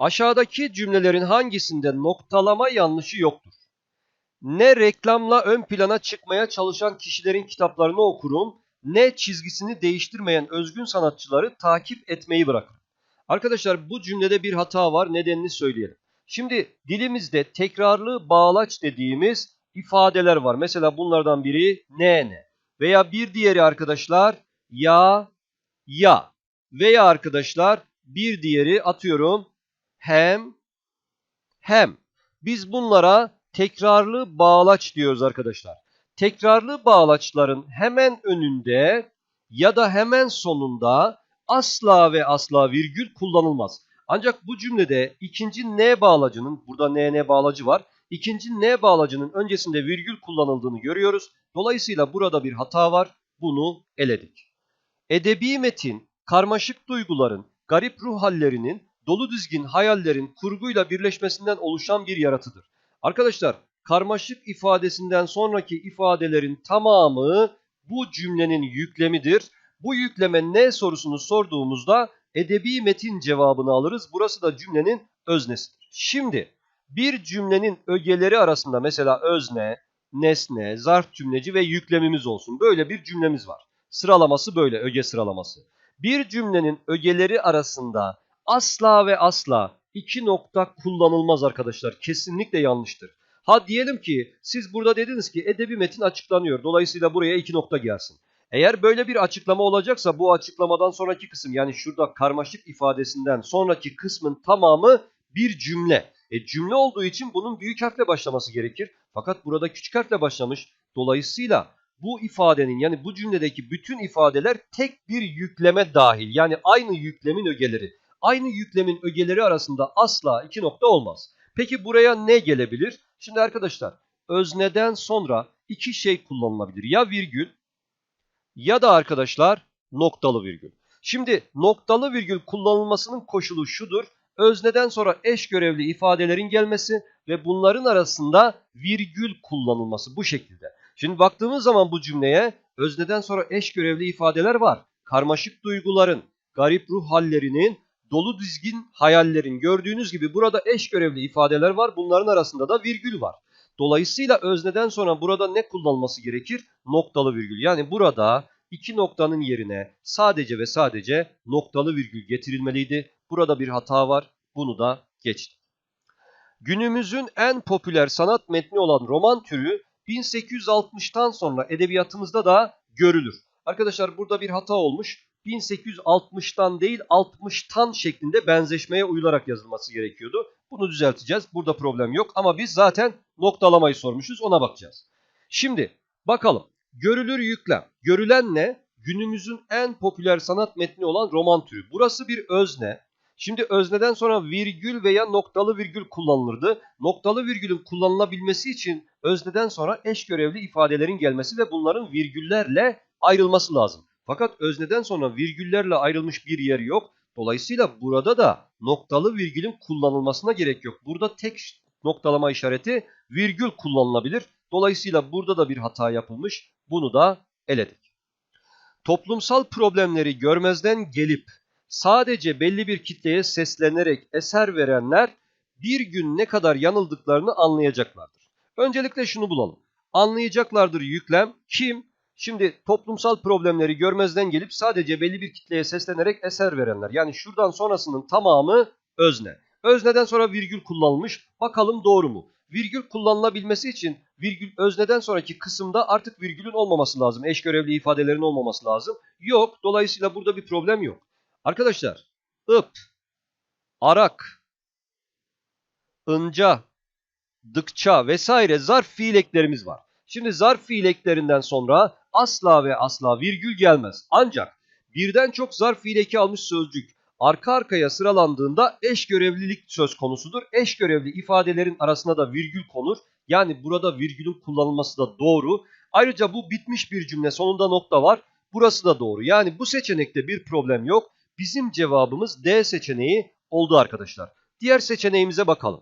Aşağıdaki cümlelerin hangisinde noktalama yanlışı yoktur? Ne reklamla ön plana çıkmaya çalışan kişilerin kitaplarını okurum, ne çizgisini değiştirmeyen özgün sanatçıları takip etmeyi bırakırım. Arkadaşlar bu cümlede bir hata var, nedenini söyleyelim. Şimdi dilimizde tekrarlı bağlaç dediğimiz ifadeler var. Mesela bunlardan biri ne ne veya bir diğeri arkadaşlar ya ya veya arkadaşlar bir diğeri atıyorum hem hem. Biz bunlara tekrarlı bağlaç diyoruz arkadaşlar. Tekrarlı bağlaçların hemen önünde ya da hemen sonunda asla ve asla virgül kullanılmaz. Ancak bu cümlede ikinci ne bağlacının, burada ne ne bağlacı var. İkinci ne bağlacının öncesinde virgül kullanıldığını görüyoruz. Dolayısıyla burada bir hata var. Bunu eledik. Edebi metin, karmaşık duyguların, garip ruh hallerinin, dolu dizgin hayallerin kurguyla birleşmesinden oluşan bir yaratıdır. Arkadaşlar, karmaşık ifadesinden sonraki ifadelerin tamamı bu cümlenin yüklemidir. Bu yükleme ne sorusunu sorduğumuzda edebi metin cevabını alırız. Burası da cümlenin öznesidir. Şimdi bir cümlenin ögeleri arasında mesela özne, nesne, zarf cümleci ve yüklemimiz olsun. Böyle bir cümlemiz var. Sıralaması böyle, öge sıralaması. Bir cümlenin ögeleri arasında asla ve asla iki nokta kullanılmaz arkadaşlar. Kesinlikle yanlıştır. Ha diyelim ki siz burada dediniz ki edebi metin açıklanıyor. Dolayısıyla buraya iki nokta gelsin. Eğer böyle bir açıklama olacaksa bu açıklamadan sonraki kısım yani şurada karmaşık ifadesinden sonraki kısmın tamamı bir cümle. E cümle olduğu için bunun büyük harfle başlaması gerekir. Fakat burada küçük harfle başlamış. Dolayısıyla bu ifadenin yani bu cümledeki bütün ifadeler tek bir yükleme dahil. Yani aynı yüklemin ögeleri. Aynı yüklemin ögeleri arasında asla iki nokta olmaz. Peki buraya ne gelebilir? Şimdi arkadaşlar özneden sonra iki şey kullanılabilir. Ya virgül ya da arkadaşlar noktalı virgül. Şimdi noktalı virgül kullanılmasının koşulu şudur. Özneden sonra eş görevli ifadelerin gelmesi ve bunların arasında virgül kullanılması bu şekilde. Şimdi baktığımız zaman bu cümleye özneden sonra eş görevli ifadeler var. Karmaşık duyguların, garip ruh hallerinin, dolu dizgin hayallerin gördüğünüz gibi burada eş görevli ifadeler var. Bunların arasında da virgül var. Dolayısıyla özneden sonra burada ne kullanılması gerekir? Noktalı virgül. Yani burada iki noktanın yerine sadece ve sadece noktalı virgül getirilmeliydi. Burada bir hata var. Bunu da geçtim. Günümüzün en popüler sanat metni olan roman türü 1860'tan sonra edebiyatımızda da görülür. Arkadaşlar burada bir hata olmuş. 1860'tan değil 60'tan şeklinde benzeşmeye uyularak yazılması gerekiyordu. Bunu düzelteceğiz. Burada problem yok ama biz zaten noktalamayı sormuşuz ona bakacağız. Şimdi bakalım. Görülür yüklem. Görülen ne? Günümüzün en popüler sanat metni olan roman türü. Burası bir özne. Şimdi özneden sonra virgül veya noktalı virgül kullanılırdı. Noktalı virgülün kullanılabilmesi için özneden sonra eş görevli ifadelerin gelmesi ve bunların virgüllerle ayrılması lazım. Fakat özneden sonra virgüllerle ayrılmış bir yer yok. Dolayısıyla burada da noktalı virgülün kullanılmasına gerek yok. Burada tek noktalama işareti virgül kullanılabilir. Dolayısıyla burada da bir hata yapılmış. Bunu da eledik. Toplumsal problemleri görmezden gelip sadece belli bir kitleye seslenerek eser verenler bir gün ne kadar yanıldıklarını anlayacaklardır. Öncelikle şunu bulalım. Anlayacaklardır yüklem kim? Şimdi toplumsal problemleri görmezden gelip sadece belli bir kitleye seslenerek eser verenler. Yani şuradan sonrasının tamamı özne. Özneden sonra virgül kullanılmış. Bakalım doğru mu? Virgül kullanılabilmesi için virgül özneden sonraki kısımda artık virgülün olmaması lazım. Eş görevli ifadelerin olmaması lazım. Yok. Dolayısıyla burada bir problem yok. Arkadaşlar ıp, arak, ınca, dıkça vesaire zarf fiil eklerimiz var. Şimdi zarf fiil eklerinden sonra asla ve asla virgül gelmez. Ancak birden çok zarf fiil eki almış sözcük arka arkaya sıralandığında eş görevlilik söz konusudur. Eş görevli ifadelerin arasına da virgül konur. Yani burada virgülün kullanılması da doğru. Ayrıca bu bitmiş bir cümle sonunda nokta var. Burası da doğru. Yani bu seçenekte bir problem yok. Bizim cevabımız D seçeneği oldu arkadaşlar. Diğer seçeneğimize bakalım.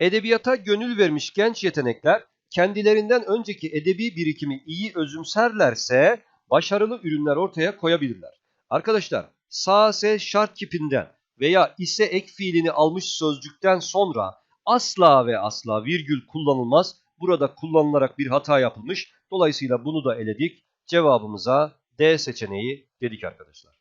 Edebiyata gönül vermiş genç yetenekler kendilerinden önceki edebi birikimi iyi özümserlerse başarılı ürünler ortaya koyabilirler. Arkadaşlar sağ S şart kipinden veya ise ek fiilini almış sözcükten sonra asla ve asla virgül kullanılmaz. Burada kullanılarak bir hata yapılmış. Dolayısıyla bunu da eledik. Cevabımıza D seçeneği dedik arkadaşlar.